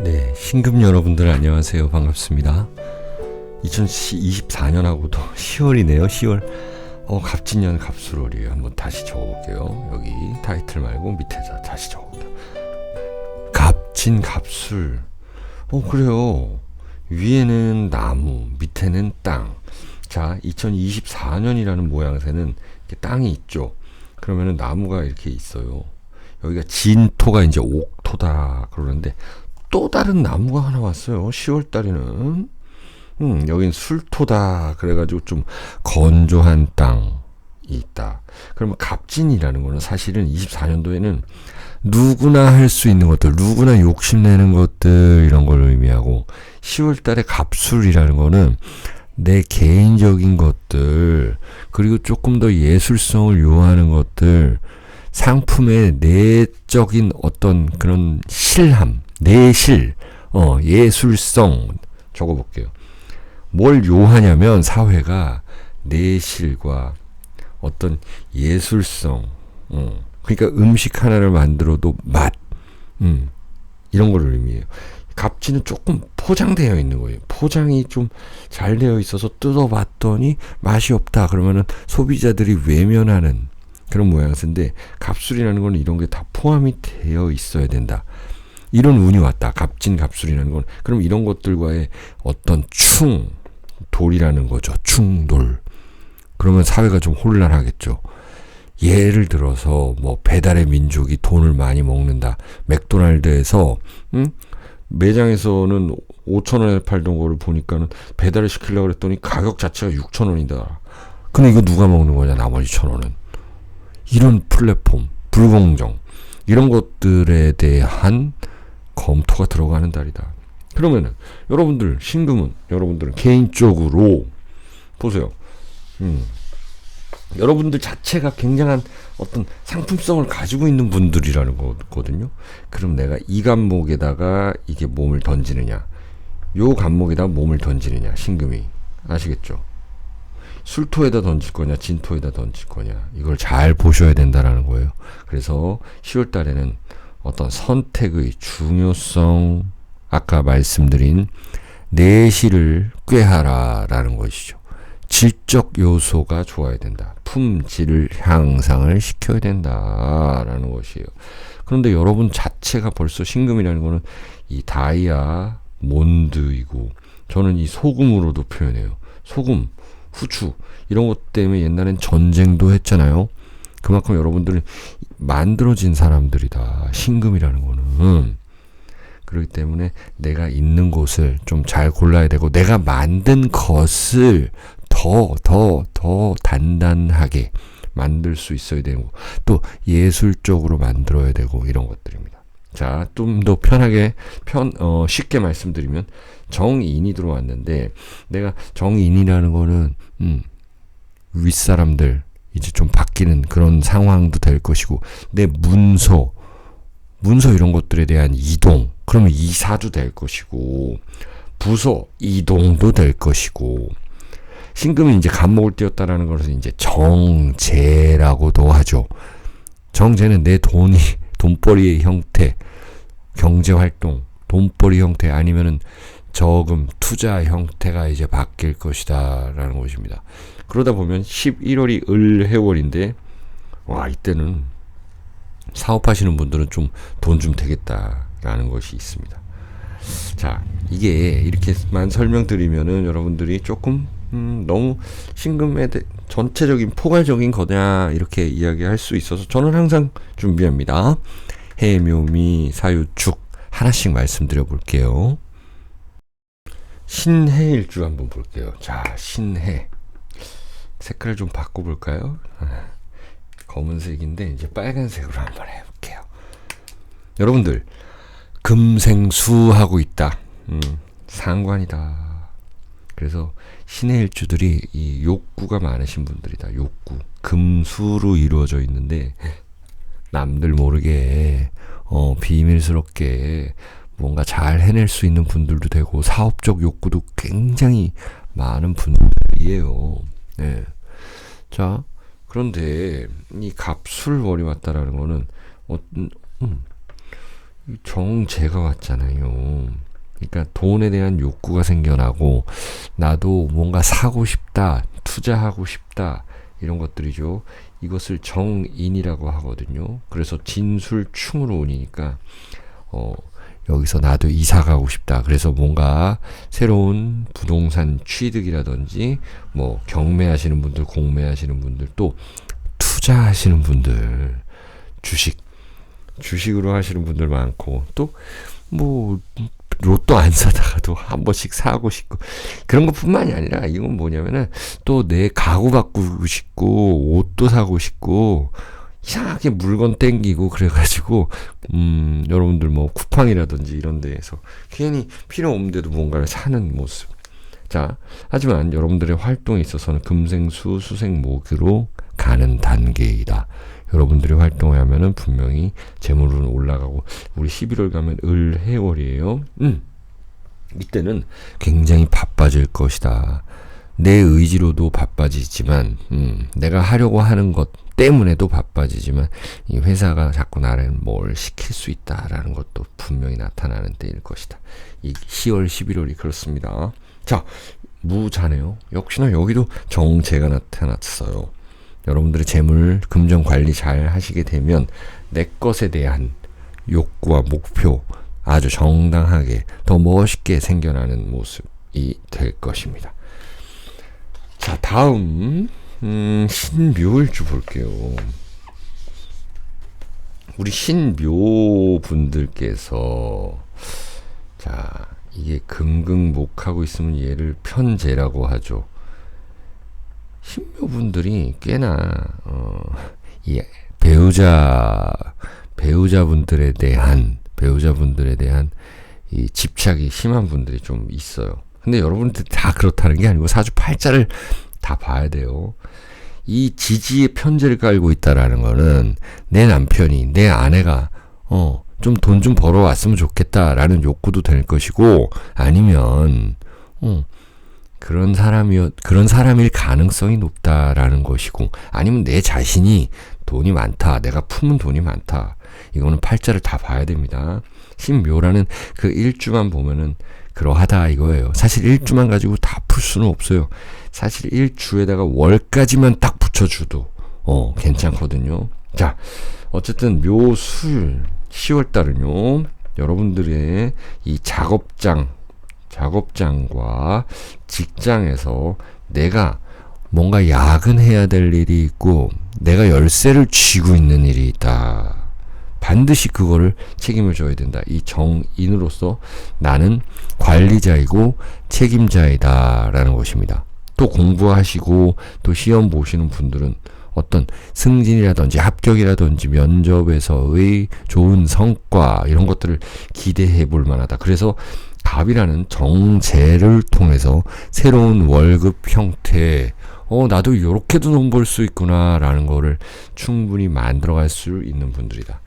네, 신금 여러분들 안녕하세요. 반갑습니다. 2024년하고도 10월이네요. 10월. 어, 갑진년 갑술월이에요. 한번 다시 적어볼게요. 여기 타이틀 말고 밑에다 다시 적어볼게요. 갑진 갑술. 어, 그래요. 위에는 나무, 밑에는 땅. 자, 2024년이라는 모양새는 땅이 있죠. 그러면은 나무가 이렇게 있어요. 여기가 진토가 이제 옥토다 그러는데 또 다른 나무가 하나 왔어요. 10월 달에는. 음, 여긴 술토다. 그래가지고 좀 건조한 땅이 있다. 그러면 갑진이라는 거는 사실은 24년도에는 누구나 할 수 있는 것들, 누구나 욕심내는 것들, 이런 걸 의미하고, 10월 달에 갑술이라는 거는 내 개인적인 것들, 그리고 조금 더 예술성을 요하는 것들, 상품의 내적인 어떤 그런 실함, 내실, 어, 예술성 적어볼게요. 뭘 요하냐면 사회가 내실과 어떤 예술성, 어, 그러니까 음식 하나를 만들어도 맛, 음, 이런 거를 의미해요. 갑지는 조금 포장되어 있는 거예요. 포장이 좀 잘 되어 있어서 뜯어봤더니 맛이 없다. 그러면은 소비자들이 외면하는 그런 모양새인데 갑술이라는 건 이런 게 다 포함이 되어 있어야 된다. 이런 운이 왔다. 갑진 갑술이라는 건 그럼 이런 것들과의 어떤 충 돌이라는 거죠. 충돌. 그러면 사회가 좀 혼란하겠죠. 예를 들어서 뭐 배달의 민족이 돈을 많이 먹는다. 맥도날드에서 응? 매장에서는 5천 원에 팔던 거를 보니까는 배달을 시키려고 그랬더니 가격 자체가 6천 원이다. 근데 이거 누가 먹는 거냐? 나머지 천 원은. 이런 플랫폼, 불공정 이런 것들에 대한 검토가 들어가는 달이다. 그러면은 여러분들 신금은 여러분들은 개인적으로 보세요. 음. 여러분들 자체가 굉장한 어떤 상품성을 가지고 있는 분들이라는 거거든요. 그럼 내가 이 간목에다가 이게 몸을 던지느냐, 요 간목에다 몸을 던지느냐, 신금이 아시겠죠? 술토에다 던질 거냐, 진토에다 던질 거냐, 이걸 잘 보셔야 된다라는 거예요. 그래서 10월 달에는 어떤 선택의 중요성, 아까 말씀드린 내실을 꾀하라라는 것이죠. 질적 요소가 좋아야 된다. 품질을 향상을 시켜야 된다라는 것이에요. 그런데 여러분 자체가 벌써 신금이라는 거는 이 다이아 몬드이고 저는 이 소금으로도 표현해요. 소금, 후추 이런 것 때문에 옛날엔 전쟁도 했잖아요. 그만큼 여러분들은 만들어진 사람들이다. 신금이라는 거는. 그렇기 때문에 내가 있는 곳을 좀 잘 골라야 되고 내가 만든 것을 더, 더, 더 단단하게 만들 수 있어야 되고 또 예술적으로 만들어야 되고 이런 것들입니다. 자, 좀 더 편하게 편 어, 쉽게 말씀드리면 정인이 들어왔는데 내가 정인이라는 거는 음, 윗사람들 이제 좀 바뀌는 그런 상황도 될 것이고 내 문서 문서 이런 것들에 대한 이동 그러면 이사도 될 것이고 부서 이동도 될 것이고 신금이 이제 간목을 띄었다라는 것을 이제 정제라고도 하죠. 정제는 내 돈이 돈벌이의 형태, 경제 활동, 돈벌이 형태 아니면은 저금 투자 형태가 이제 바뀔 것이다라는 것입니다. 그러다 보면 11월이 을해월인데 와 이때는 사업하시는 분들은 좀돈좀 되겠다라는 것이 있습니다. 자 이게 이렇게만 설명드리면은 여러분들이 조금 음, 너무 신금에 대, 전체적인 포괄적인 거냐 이렇게 이야기할 수 있어서 저는 항상 준비합니다. 해묘미 사유축 하나씩 말씀드려 볼게요. 신해일주 한번 볼게요. 자, 신해. 색깔을 좀 바꿔볼까요? 아, 검은색인데 이제 빨간색으로 한번 해볼게요. 여러분들 금생수하고 있다. 음, 상관이다. 그래서 신의 일주들이 이 욕구가 많으신 분들이다. 욕구. 금수로 이루어져 있는데 남들 모르게 어, 비밀스럽게 뭔가 잘 해낼 수 있는 분들도 되고 사업적 욕구도 굉장히 많은 분들이에요. 네. 자, 그런데 이 갑술월이 왔다라는 거는 어, 음, 정제가 왔잖아요. 그러니까 돈에 대한 욕구가 생겨나고 나도 뭔가 사고 싶다, 투자하고 싶다 이런 것들이죠. 이것을 정인이라고 하거든요. 그래서 진술충으로 운이니까 어 여기서 나도 이사 가고 싶다. 그래서 뭔가 새로운 부동산 취득이라든지 뭐 경매하시는 분들, 공매하시는 분들 또 투자하시는 분들 주식 주식으로 하시는 분들 많고 또 뭐 로또 안 사다가도 한 번씩 사고 싶고 그런 것뿐만이 아니라 이건 뭐냐면은 또 내 가구 바꾸고 싶고 옷도 사고 싶고 이상하게 물건 땡기고 그래가지고 음 여러분들 뭐 쿠팡이라든지 이런 데에서 괜히 필요 없는데도 뭔가를 사는 모습 자 하지만 여러분들의 활동에 있어서는 금생수 수생목으로 가는 단계이다 여러분들이 활동을 하면은 분명히 재물은 올라가고 우리 11월 가면 을 해월이에요. 음. 이때는 굉장히 바빠질 것이다. 내 의지로도 바빠지지만 음, 내가 하려고 하는 것 때문에도 바빠지지만 이 회사가 자꾸 나를 뭘 시킬 수 있다라는 것도 분명히 나타나는 때일 것이다. 이 10월, 11월이 그렇습니다. 자, 무자네요. 역시나 여기도 정제가 나타났어요. 여러분들의 재물 금전 관리 잘 하시게 되면 내 것에 대한 욕구와 목표 아주 정당하게 더 멋있게 생겨나는 모습이 될 것입니다. 자, 다음 음, 신묘일주 볼게요. 우리 신묘 분들께서 자, 이게 금금목하고 있으면 얘를 편제라고 하죠. 신묘 분들이 꽤나 어, 이 배우자 배우자분들에 대한 배우자분들에 대한 이 집착이 심한 분들이 좀 있어요. 근데 여러분들 다 그렇다는 게 아니고 사주 팔자를 다 봐야 돼요. 이 지지의 편제를 깔고 있다라는 거는 내 남편이 내 아내가 어 좀 돈 좀 벌어왔으면 좋겠다라는 욕구도 될 것이고 아니면 어 그런 사람이 그런 사람일 가능성이 높다라는 것이고 아니면 내 자신이 돈이 많다. 내가 품은 돈이 많다. 이거는 팔자를 다 봐야 됩니다. 신묘라는 그 일주만 보면은 그러하다 이거예요. 사실 일주만 가지고 다 풀 수는 없어요. 사실 일주에다가 월까지만 딱 붙여줘도 어 괜찮거든요. 자 어쨌든 묘술 10월 달은요 여러분들의 이 작업장 작업장과 직장에서 내가 뭔가 야근해야 될 일이 있고 내가 열쇠를 쥐고 있는 일이 있다. 반드시 그거를 책임을 져야 된다. 이 정인으로서 나는 관리자이고 책임자이다라는 것입니다. 또 공부하시고 또 시험 보시는 분들은 어떤 승진이라든지 합격이라든지 면접에서의 좋은 성과 이런 것들을 기대해 볼 만하다. 그래서 갑이라는 정제를 통해서 새로운 월급 형태, 어, 나도 이렇게도 돈 벌 수 있구나라는 거를 충분히 만들어갈 수 있는 분들이다.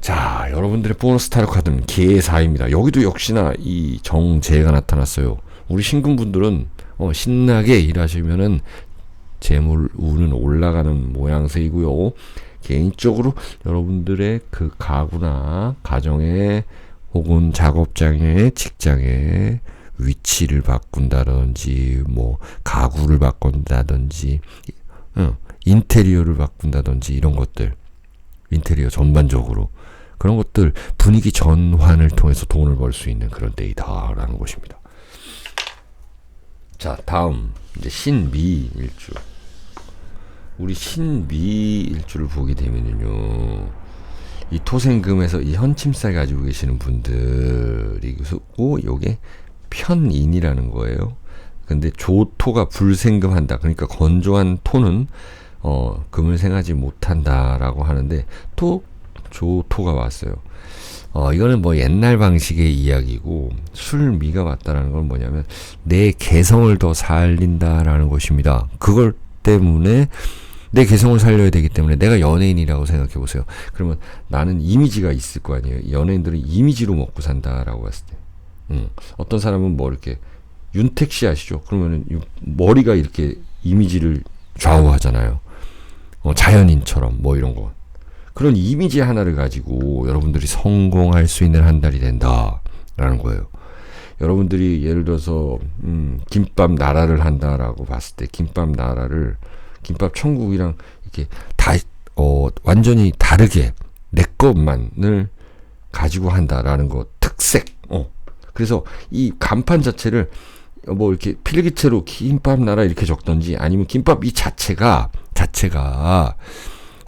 자, 여러분들의 보너스 타로 카드는 개사입니다. 여기도 역시나 이 정제가 나타났어요. 우리 신금분들은 어, 신나게 일하시면은 재물 운은 올라가는 모양새이고요. 개인적으로 여러분들의 그 가구나 가정의 혹은 작업장에 직장에 위치를 바꾼다든지 뭐 가구를 바꾼다든지 응, 인테리어를 바꾼다든지 이런 것들 인테리어 전반적으로. 그런 것들 분위기 전환을 통해서 돈을 벌 수 있는 그런 때이다라는 것입니다. 자 다음. 이제 신미 일주. 우리 신미 일주를 보게 되면은요 이 토생금에서 이 현침살 가지고 계시는 분들이고 요게 편인이라는 거예요. 근데 조토가 불생금한다. 그러니까 건조한 토는 어, 금을 생하지 못한다라고 하는데 또 조토가 왔어요. 어, 이거는 뭐 옛날 방식의 이야기고 술미가 왔다라는 건 뭐냐면 내 개성을 더 살린다라는 것입니다. 그걸 때문에 내 개성을 살려야 되기 때문에 내가 연예인이라고 생각해 보세요. 그러면 나는 이미지가 있을 거 아니에요. 연예인들은 이미지로 먹고 산다라고 했을 때. 음. 어떤 사람은 뭐 이렇게 윤택 씨 아시죠? 그러면은 머리가 이렇게 이미지를 좌우하잖아요. 어, 자연인처럼 뭐 이런 거. 그런 이미지 하나를 가지고 여러분들이 성공할 수 있는 한 달이 된다라는 거예요. 여러분들이 예를 들어서 음, 김밥 나라를 한다라고 봤을 때 김밥 나라를 김밥 천국이랑 이렇게 다 어, 완전히 다르게 내 것만을 가지고 한다라는 거 특색. 어. 그래서 이 간판 자체를 뭐 이렇게 필기체로 김밥 나라 이렇게 적던지 아니면 김밥 이 자체가 자체가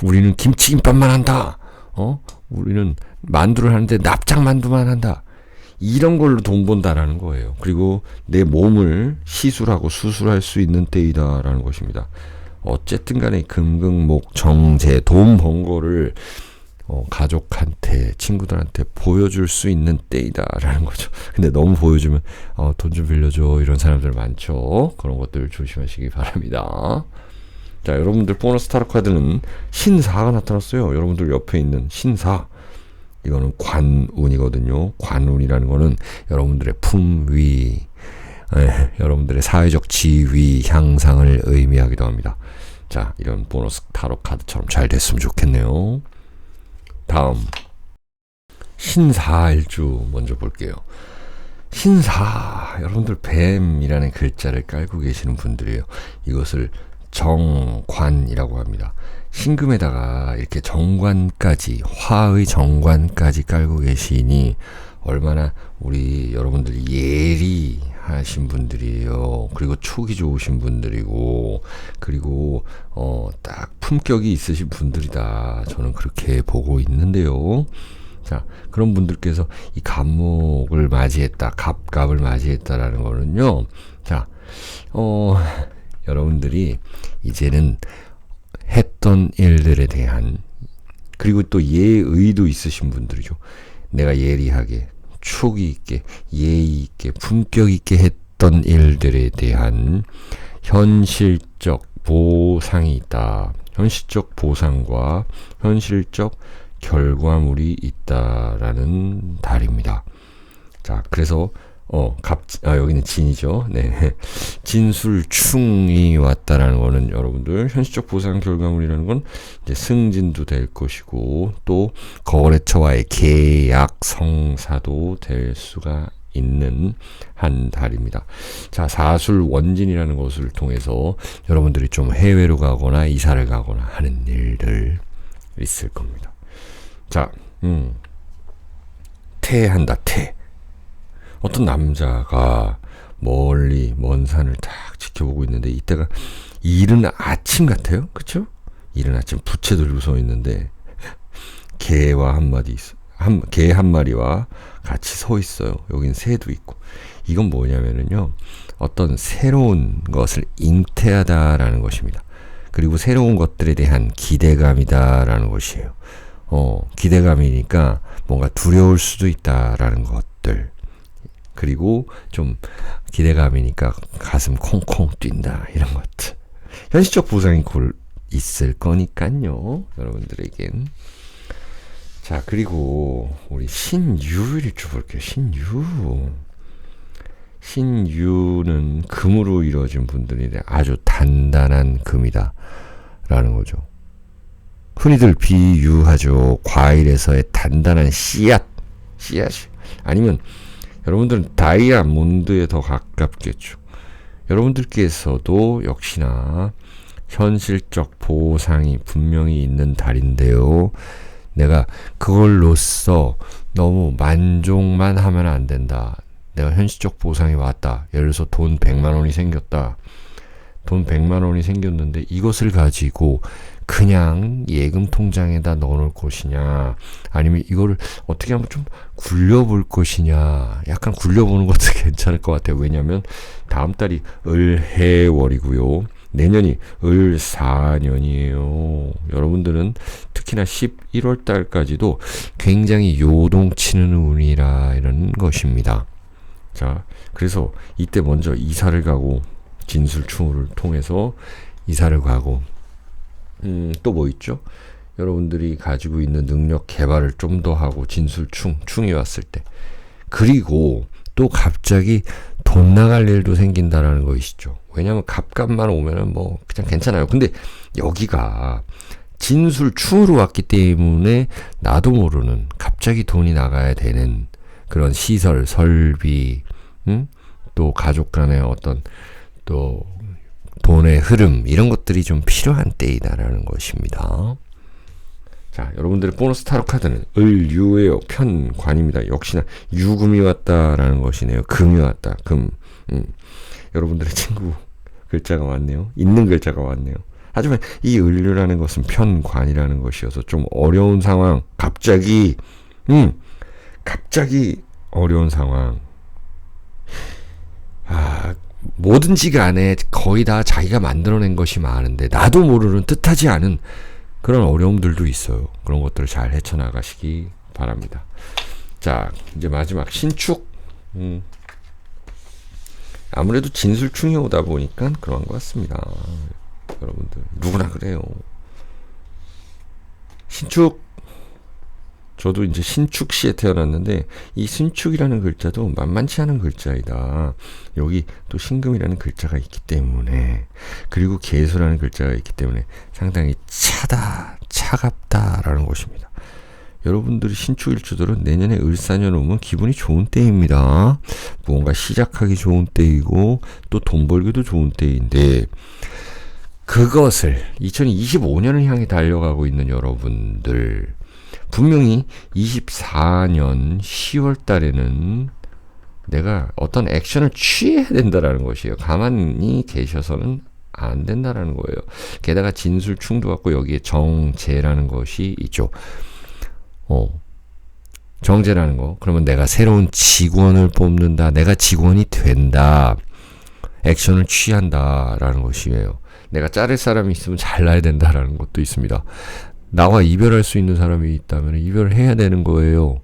우리는 김치김밥만 한다. 어? 우리는 만두를 하는데 납작 만두만 한다. 이런 걸로 돈 번다라는 거예요. 그리고 내 몸을 시술하고 수술할 수 있는 때이다라는 것입니다. 어쨌든 간에 금극목 정제 돈 번 거를 어, 가족한테 친구들한테 보여줄 수 있는 때이다라는 거죠. 근데 너무 보여주면 어, 돈좀 빌려줘 이런 사람들 많죠. 그런 것들 조심하시기 바랍니다. 자 여러분들 보너스 타로 카드는 신사가 나타났어요. 여러분들 옆에 있는 신사 이거는 관운이거든요. 관운이라는 거는 여러분들의 품위, 에, 여러분들의 사회적 지위 향상을 의미하기도 합니다. 자, 이런 보너스 타로 카드처럼 잘 됐으면 좋겠네요. 다음 신사일주 먼저 볼게요. 신사 여러분들 뱀이라는 글자를 깔고 계시는 분들이에요. 이것을 정관이라고 합니다. 신금에다가 이렇게 정관까지 화의 정관까지 깔고 계시니 얼마나 우리 여러분들이 예리 하신 분들이에요. 그리고 촉이 좋으신 분들이고 그리고 어 딱 품격이 있으신 분들이다. 저는 그렇게 보고 있는데요. 자, 그런 분들께서 이 갑목을 맞이했다, 갑갑을 맞이했다라는 거는요. 자, 어, 여러분들이 이제는 했던 일들에 대한 그리고 또 예의도 있으신 분들이죠. 내가 예리하게 촉이 있게 예의 있게 품격 있게 했던 일들에 대한 현실적 보상이 있다. 현실적 보상과 현실적 결과물이 있다라는 달입니다. 자, 그래서 어, 갑, 아, 여기는 진이죠. 네. 진술충이 왔다라는 거는 여러분들 현실적 보상 결과물이라는 건 이제 승진도 될 것이고 또 거래처와의 계약 성사도 될 수가 있는 한 달입니다. 자, 사술 원진이라는 것을 통해서 여러분들이 좀 해외로 가거나 이사를 가거나 하는 일들 있을 겁니다. 자, 음. 퇴한다, 퇴. 어떤 남자가 멀리 먼 산을 딱 지켜보고 있는데 이때가 이른 아침 같아요. 그쵸? 이른 아침 부채 들고 서 있는데 개와 한 마디 있어. 한, 개 한 마리와 같이 서 있어요. 여긴 새도 있고. 이건 뭐냐면은요. 어떤 새로운 것을 잉태하다라는 것입니다. 그리고 새로운 것들에 대한 기대감이다라는 것이에요. 어, 기대감이니까 뭔가 두려울 수도 있다라는 것들. 그리고 좀 기대감이니까 가슴 콩콩 뛴다 이런 것들. 현실적 보상이 골 있을 거니까요 여러분들에겐. 자 그리고 우리 신유를 좀 볼게요. 신유. 신유는 금으로 이루어진 분들인데 아주 단단한 금이다 라는 거죠. 흔히들 비유하죠. 과일에서의 단단한 씨앗. 씨앗이 아니면 여러분들은 다이아몬드에 더 가깝겠죠. 여러분들께서도 역시나 현실적 보상이 분명히 있는 달인데요. 내가 그걸로써 너무 만족만 하면 안 된다. 내가 현실적 보상이 왔다. 예를 들어서 돈 100만 원이 생겼다. 돈 100만 원이 생겼는데 이것을 가지고 그냥 예금 통장에다 넣어놓을 것이냐? 아니면 이거를 어떻게 한번 좀 굴려볼 것이냐? 약간 굴려보는 것도 괜찮을 것 같아요. 왜냐하면 다음 달이 을해월이고요. 내년이 을사년이에요. 여러분들은 특히나 11월 달까지도 굉장히 요동치는 운이라 이런 것입니다. 자 그래서 이때 먼저 이사를 가고 진술충을 통해서 이사를 가고 음, 또 뭐 있죠? 여러분들이 가지고 있는 능력 개발을 좀 더 하고 진술충, 충이 왔을 때. 그리고 또 갑자기 돈 나갈 일도 생긴다라는 것이죠. 왜냐하면 갑갑만 오면은 뭐 그냥 괜찮아요. 근데 여기가 진술충으로 왔기 때문에 나도 모르는 갑자기 돈이 나가야 되는 그런 시설, 설비, 응? 또 가족 간의 어떤 또 돈의 흐름 이런 것들이 좀 필요한 때이다라는 것입니다. 자, 여러분들의 보너스 타로 카드는 을유예요. 편관입니다. 역시나 유금이 왔다라는 것이네요. 금이 왔다. 금. 음. 여러분들의 친구 글자가 왔네요. 있는 글자가 왔네요. 하지만 이 을류라는 것은 편관이라는 것이어서 좀 어려운 상황, 갑자기, 음, 갑자기 어려운 상황. 아, 뭐든지 간에 거의 다 자기가 만들어낸 것이 많은데 나도 모르는 뜻하지 않은 그런 어려움들도 있어요. 그런 것들을 잘 헤쳐나가시기 바랍니다. 자, 이제 마지막 신축. 음. 아무래도 진술충이 오다 보니까 그런 것 같습니다. 여러분들 누구나 그래요. 신축 저도 이제 신축시에 태어났는데 이 신축이라는 글자도 만만치 않은 글자이다. 여기 또 신금이라는 글자가 있기 때문에 그리고 개수라는 글자가 있기 때문에 상당히 차다, 차갑다라는 것입니다. 여러분들이 신축일주들은 내년에 을사년 오면 기분이 좋은 때입니다. 무언가 시작하기 좋은 때이고 또 돈 벌기도 좋은 때인데 그것을 2025년을 향해 달려가고 있는 여러분들 분명히 24년 10월 달에는 내가 어떤 액션을 취해야 된다라는 것이에요. 가만히 계셔서는 안 된다라는 거예요. 게다가 진술 충도 갖고 여기에 정제라는 것이 있죠. 어. 정제라는 거. 그러면 내가 새로운 직원을 뽑는다. 내가 직원이 된다. 액션을 취한다라는 것이에요. 내가 자를 사람이 있으면 잘라야 된다라는 것도 있습니다. 나와 이별할 수 있는 사람이 있다면 이별을 해야 되는 거예요.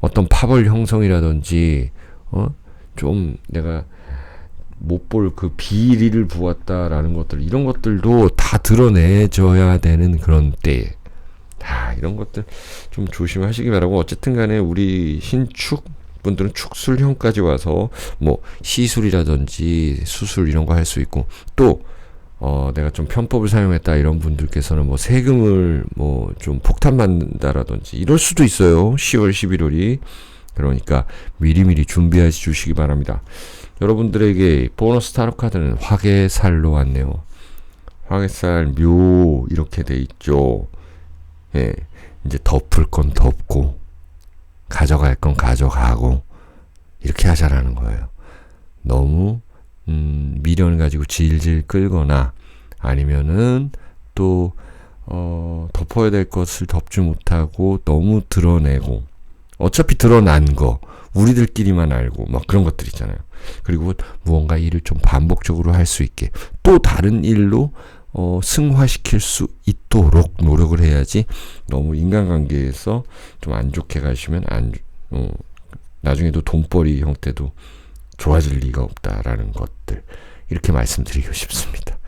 어떤 파벌 형성이라든지 어? 좀 내가 못 볼 그 비리를 부었다라는 것들 이런 것들도 다 드러내줘야 되는 그런 때. 아, 이런 것들 좀 조심하시기 바라고 어쨌든 간에 우리 신축 분들은 축술형까지 와서 뭐 시술이라든지 수술 이런 거 할 수 있고 또 어, 내가 좀 편법을 사용했다 이런 분들께서는 뭐 세금을 뭐 좀 폭탄받는다라든지 이럴 수도 있어요. 10월, 11월이. 그러니까 미리미리 준비해 주시기 바랍니다. 여러분들에게 보너스 타로 카드는 화개살로 왔네요. 화개살 묘 이렇게 돼 있죠. 예. 이제 덮을 건 덮고 가져갈 건 가져가고 이렇게 하자라는 거예요. 너무 음, 미련을 가지고 질질 끌거나 아니면은 또 어, 덮어야 될 것을 덮지 못하고 너무 드러내고 어차피 드러난 거 우리들끼리만 알고 막 그런 것들 있잖아요. 그리고 무언가 일을 좀 반복적으로 할 수 있게 또 다른 일로 어, 승화시킬 수 있도록 노력을 해야지 너무 인간관계에서 좀 안 좋게 가시면 안 어, 나중에도 돈벌이 형태도 좋아질 리가 없다라는 것들 이렇게 말씀드리고 싶습니다.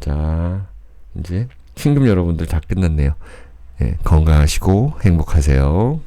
자 이제 신금 여러분들 다 끝났네요. 예, 건강하시고 행복하세요.